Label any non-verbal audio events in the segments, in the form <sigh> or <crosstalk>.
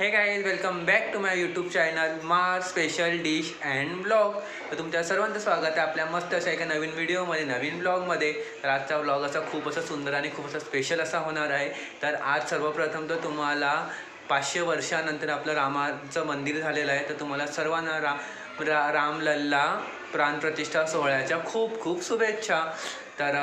Hey guys welcome back to my YouTube channel मार special dish and blog तर तुमच्या सर्वांचं स्वागत आहे आपल्या मस्त अशा एका नवीन व्हिडिओमध्ये नवीन ब्लॉगमध्ये तर आजचा ब्लॉग असा खूप असा सुंदर आणि खूप असा स्पेशल असा होणार आहे. तर आज सर्वप्रथम तर तुम्हाला पाचशे वर्षानंतर आपलं रामाचं मंदिर झालेलं आहे. तर तुम्हाला सर्वांना रा रा रामलल्ला प्राणप्रतिष्ठा सोहळ्याच्या खूप खूप शुभेच्छा. तर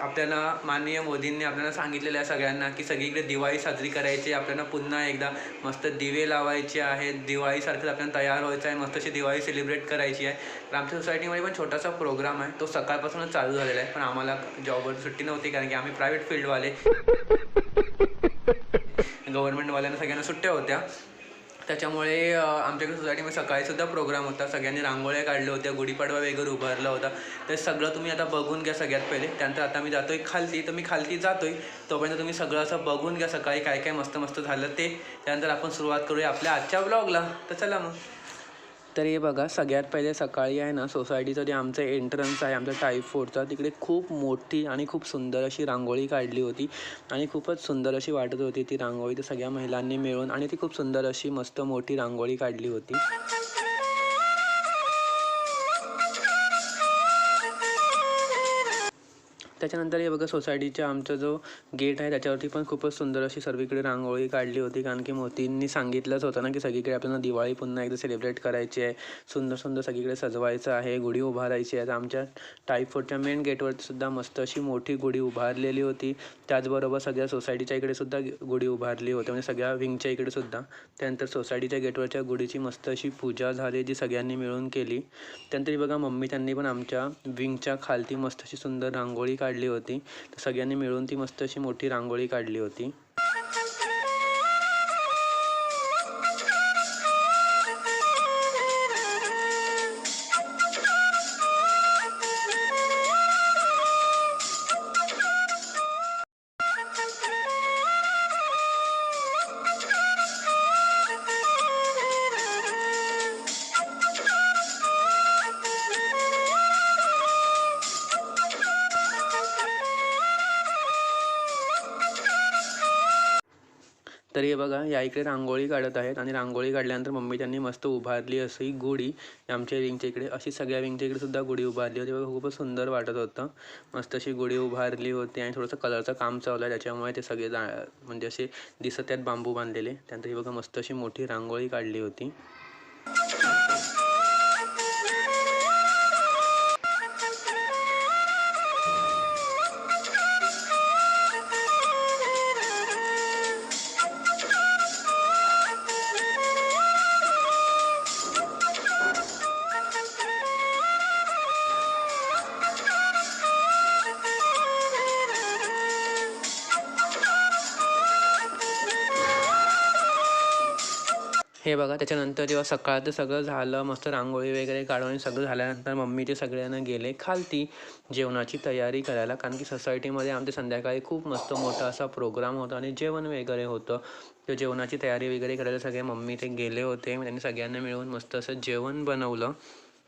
आपल्याला माननीय मोदींनी आपल्याला सांगितलेलं आहे सगळ्यांना की सगळीकडे दिवाळी साजरी करायची आहे. आपल्याला पुन्हा एकदा मस्त दिवे लावायचे आहेत. दिवाळीसारखंच आपल्याला तयार व्हायचं आहे. मस्त अशी दिवाळी सेलिब्रेट करायची आहे. तर आमच्या सोसायटीमध्ये पण छोटासा प्रोग्राम आहे. तो सकाळपासूनच चालू झालेला आहे. पण आम्हाला जॉबवर सुट्टी नव्हती कारण की आम्ही प्रायव्हेट फील्डवाले गव्हर्नमेंटवाल्यांना सगळ्यांना सुट्ट्या होत्या. त्याच्यामुळे आमच्याकडे सोसायटीमध्ये सकाळीसुद्धा प्रोग्राम होता. सगळ्यांनी रांगोळ्या काढल्या होत्या गुढीपाडवा वगैरे उभारला होता. ते सगळं तुम्ही आता बघून घ्या सगळ्यात पहिले. त्यानंतर आता मी जातोय खालती. तर मी खालती जातोय. तोपर्यंत तुम्ही सगळं असं बघून घ्या सकाळी काय काय मस्त मस्त झालं ते. त्यानंतर आपण सुरुवात करूया आपल्या आजच्या ब्लॉगला तर चला मग. तर हे बघा सगळ्यात पहिले सकाळी आहे ना सोसायटीचं जे आमचं एंट्रन्स आहे आमच्या टाईप फोरचा तिकडे खूप मोठी आणि खूप सुंदर अशी रांगोळी काढली होती. आणि खूपच सुंदर अशी वाटत होती ती रांगोळी तर सगळ्या महिलांनी मिळून आणि ती खूप सुंदर अशी मस्त मोठी रांगोळी काढली होती. त्याच्यानंतर हे बघा सोसायटीच्या आमचा जो गेट आहे त्याच्यावरती पण खूपच सुंदर अशी सर्वीकडे रांगोळी काढली होती. कारण की मोतींनी सांगितलंच होतं ना की सगळीकडे आपल्याला दिवाळी पुन्हा एकदा सेलिब्रेट करायची आहे. सुंदर सुंदर सगळीकडे सजवायचं आहे गुढी उभारायची आहे. तर आमच्या टाईपफोडच्या मेन गेटवरती सुद्धा मस्त अशी मोठी गुढी उभारलेली होती. त्याचबरोबर सगळ्या सोसायटीच्या इकडे सुद्धा गुढी उभारली होती. म्हणजे सगळ्या विंगच्या इकडे सुद्धा. त्यानंतर सोसायटीच्या गेटवरच्या गुढीची मस्त अशी पूजा झाली जी सगळ्यांनी मिळून केली. त्यानंतर बघा मम्मी त्यांनी पण आमच्या विंगच्या खालती मस्त अशी सुंदर रांगोळी काढली होती. तर सगळ्यांनी मिळून ती मस्त अशी मोठी रांगोळी काढली होती. तर हे बघा या इकडे रांगोळी काढत आहेत आणि रांगोळी काढल्यानंतर मम्मी त्यांनी मस्त उभारली अशी गुढी. आमच्या विंगच्या इकडे अशी सगळ्या विंगच्या इकडे सुद्धा गुढी उभारली होती. बघा खूपच सुंदर वाटत होतं. मस्त अशी गुढी उभारली होती आणि थोडंसं कलरचं काम चालू आहे. त्याच्यामुळे ते सगळे जा म्हणजे असे दिसत त्यात बांबू बांधलेले. त्यानंतर ही बघा मस्त अशी मोठी रांगोळी काढली होती. हे बघा त्याच्यानंतर जेव्हा सकाळचं सगळं झालं मस्त रांगोळी वगैरे काढून सगळं झाल्यानंतर मम्मी ते सगळ्यांना गेले खालती जेवणाची तयारी करायला. कारण की सोसायटीमध्ये आमच्या संध्याकाळी खूप मस्त मोठा असा प्रोग्राम होता आणि जेवण वगैरे होतं. तर जेवणाची तयारी वगैरे करायला सगळे मम्मी ते गेले होते. त्यांनी सगळ्यांना मिळून मस्त असं जेवण बनवलं.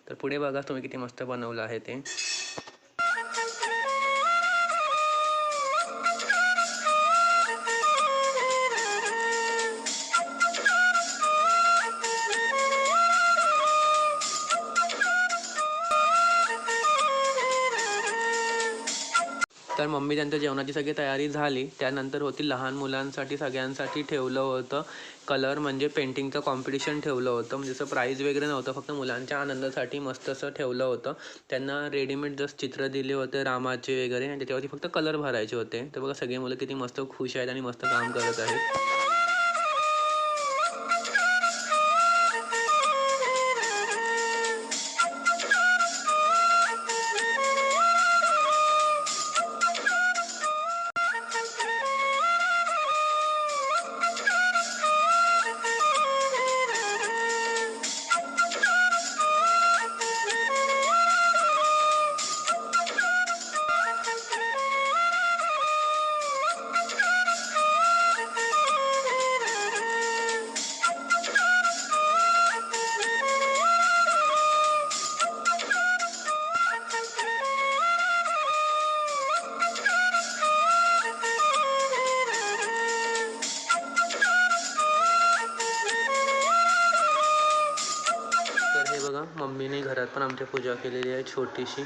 तर पुढे बघा तुम्ही किती मस्त बनवलं आहे ते. तर मम्मी त्यांच्या जेवणाची सगळी तयारी झाली. त्यानंतर होती लहान मुलांसाठी सगळ्यांसाठी ठेवलं होतं. कलर म्हणजे पेंटिंगचं कॉम्पिटिशन ठेवलं होतं. म्हणजे असं प्राईज वगैरे नव्हतं. फक्त मुलांच्या आनंदासाठी मस्त असं ठेवलं होतं. त्यांना रेडीमेड जसं चित्र दिले होते रामाचे वगैरे. आणि त्याच्यावरती फक्त कलर भरायचे होते. तर बघा सगळे मुलं किती मस्त खुश आहेत आणि मस्त काम करत आहेत. मम्मीने पूजा केलेली आहे छोटीशी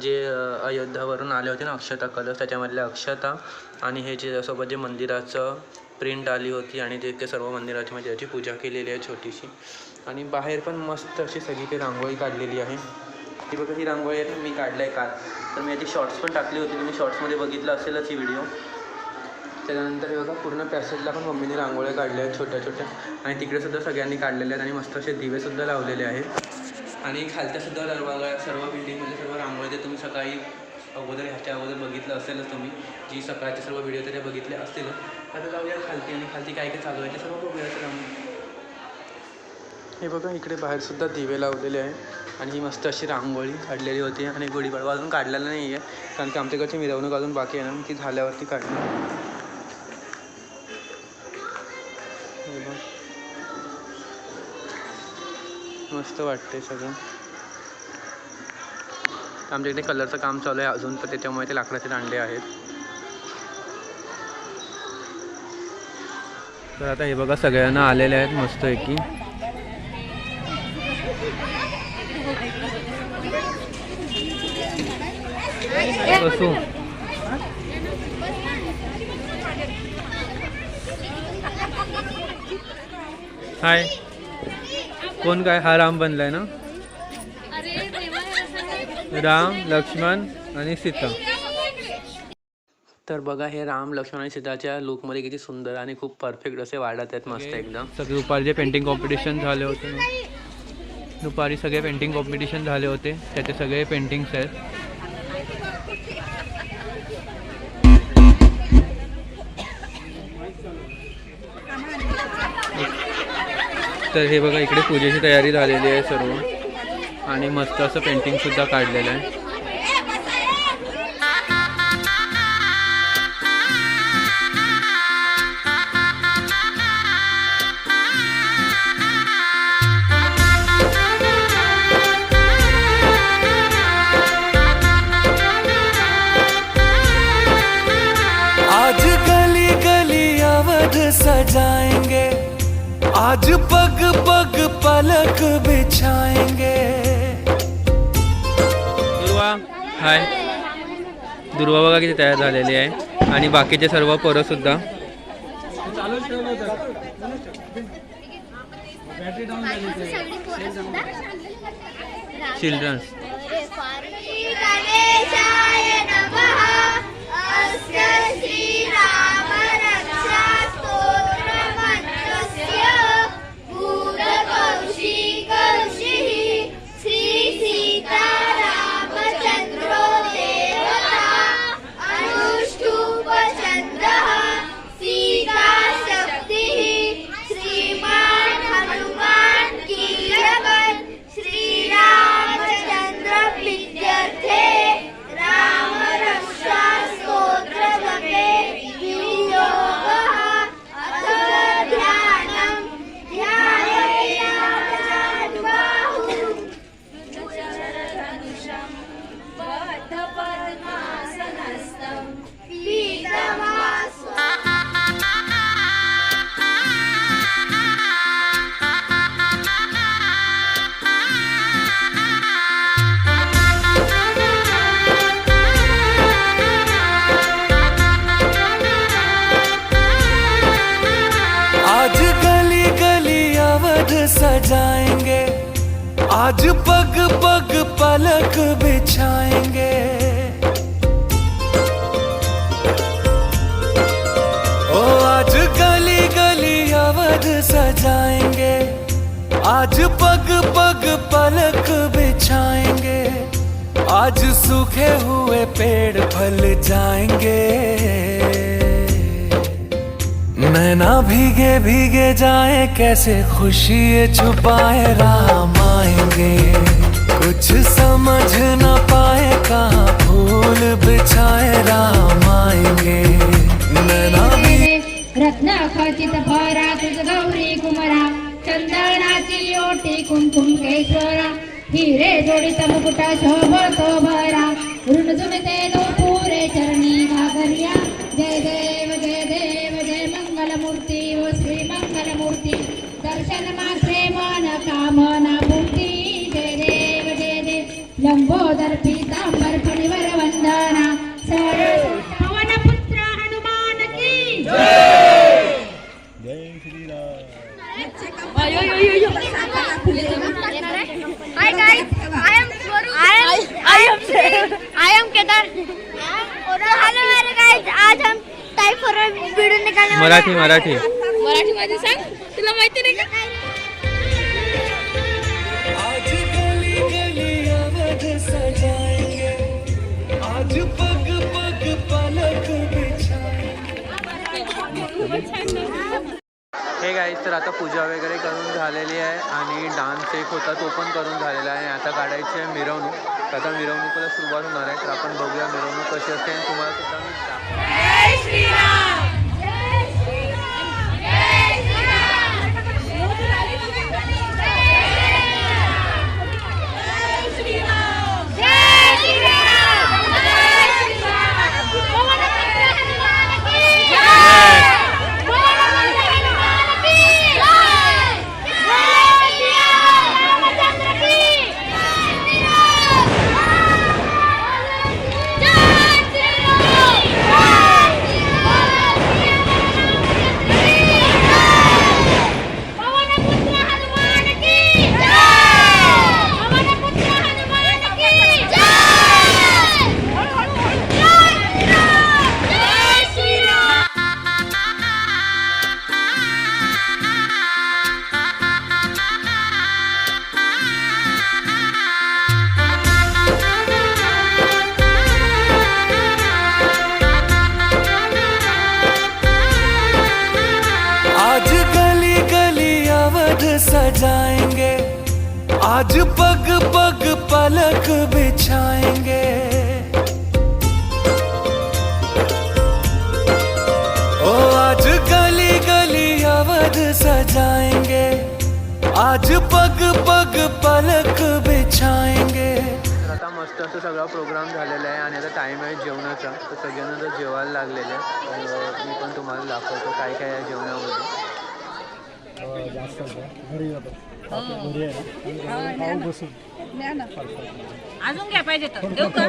जे अयोध्यावरून आले होते ना अक्षता कलश त्याच्यामधल्या अक्षता आणि हे जे सोबत जे मंदिराचं प्रिंट आली होती आणि ते ते सर्व मंदिराची म्हणजे याची पूजा केलेली आहे छोटीशी. आणि बाहेर पण मस्त अशी सगळी ते रांगोळी काढलेली आहे. ही बघा ही रांगोळी आहे मी काढलं आहे काल. तर मी याची शॉर्ट्स पण टाकली होती. तुम्ही शॉर्ट्समध्ये बघितलं असेलच ही व्हिडिओ त्याच्यानंतर हे बघा पूर्ण पॅसेजला पण मम्मीने रांगोळ्या काढल्या आहेत छोट्या छोट्या आणि तिकडे सुद्धा सगळ्यांनी काढलेले आहेत आणि मस्त असे दिवेसुद्धा लावलेले आहेत. आणि खालच्या सुद्धा दरवाजा सर्व बिल्डिंगमध्ये म्हणजे सर्व रांगोळी ते तुम्ही सकाळी अगोदर ह्याच्या अगोदर बघितलं असेलच तुम्ही जी सकाळचे सर्व व्हिडिओ त्याच्या बघितले असतील. आता जाऊया खालती आणि खालती काय काय चालू आहे ते सर्व बघूया चला हे बघा इकडे बाहेरसुद्धा दिवे लावलेले आहे आणि ही मस्त अशी रांगोळी काढलेली होती आणि गुढीपाडवा अजून काढलेला नाही आहे कारण की आमच्याकडची मिरवणूक अजून बाकी आहे ना ती झाल्यावरती काढली मस्त वाटते सगळं. आमच्या इकडे कलरचं काम चालू आहे अजून तर त्याच्यामुळे ते लाकडाचे दांडे आहेत. तर आता हे बघा सगळ्यांना आलेले आहेत मस्तपैकी. बसू. हाय कोण काय? हा राम बनलाय ना? राम लक्ष्मण आणि सीता. तर बघा हे राम लक्ष्मण आणि सीताच्या लुकमध्ये किती सुंदर आणि खूप परफेक्ट असे वाढत आहेत मस्त एकदम. सगळे दुपारी जे पेंटिंग कॉम्पिटिशन झाले होते ना दुपारी सगळे पेंटिंग कॉम्पिटिशन झाले होते त्याचे सगळे पेंटिंग्स आहेत. तर हे बघा इकडे पूजेची तयारी झालेली आहे सर्व. आणि मस्त असं पेंटिंगसुद्धा काढलेलं आहे. पग पग पलक बिछाएंगे। दुर्वा हाय. दुर्वा बघा किती तयार झालेली आहे. आणि बाकीचे सर्व पोरं सुद्धा. चिल्ड्रन्स गणेशाय पग पग पलक बिछाएँगे। ओ, आज गली गली अवध सजाएँगे। आज पग पग पलक बिछाएँगे। आज सूखे हुए पेड़ फल जाएँगे। नैना भीगे भीगे जाए, कैसे खुशी छुपाए राम। आएंगे कुछ समझ न पाए कहाँ फूल बिछाए राम आएंगे। नैना भी रत्नाखचित भरा तुझ गौरी कुमरा चंदनाची ओटी कुंकुम केशरा हिरे जोडित मुकुटा शोभतो भरा ऋणजुमिते पुरे चरणी घागरिया Hi guys, I am I am I am I am Kedar. hello मेरे guys, आज हम टाइप फॉर वीडियो निकालने वाले मराठी हैं. मराठी। मराठी मध्ये सांग. तुला माहिती नाही का? आज गली गली अवध सजाएँगे। आज पग पग पलक बिछाएँगे। हे गाईज तर आता पूजा वगैरे करून झालेली आहे आणि डान्स एक होता तो पण करून झालेला आहे. आता काढायची आहे मिरवणूक. आता मिरवणुकीला सुरुवात होणार आहे तर आपण बघूया मिरवणूक कशी असते आणि तुम्हाला सुद्धा मी आज पग पग पलक बिछाएंगे। ओ आज गली गली अवध सजाएंगे। आज पग पग पलक बिछाएंगे। तर आता मस्त असं सगळा प्रोग्राम झालेला आहे आणि आता टाईम आहे जेवणाचा. तर सगळ्यांना तर जेवायला लागलेलं आहे. मी पण तुम्हाला दाखवतो काय काय आहे जेवणामध्ये. अजून घ्या पाहिजे तर. देऊ का?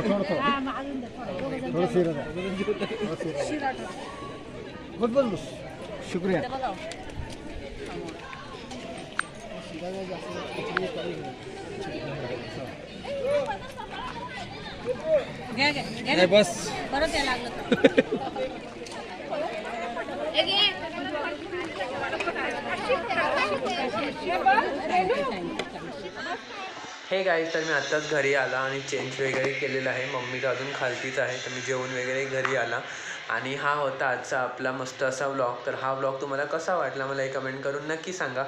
शुक्रिया. घ्या घ्या घ्या. ना. बस. परत यायला लागलं तर. <laughs> हे गाईज तर मी आत्ताच घरी आला आणि चेंज वगैरे केलेलं आहे. मम्मी तर अजून खालतीच आहे तर मी जेवण वगैरे घरी आला. आणि हा होता आजचा आपला मस्त असा व्लॉग तर हा व्लॉग तुम्हाला कसा वाटला मला हे कमेंट करून नक्की सांगा.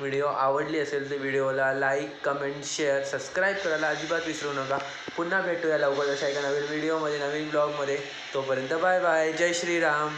व्हिडिओ आवडली असेल तर व्हिडिओला लाईक कमेंट शेअर सबस्क्राईब करायला अजिबात विसरू नका. पुन्हा भेटूया लवकर अशा एका नवीन व्हिडिओमध्ये नवीन ब्लॉगमध्ये तोपर्यंत बाय बाय जय श्रीराम.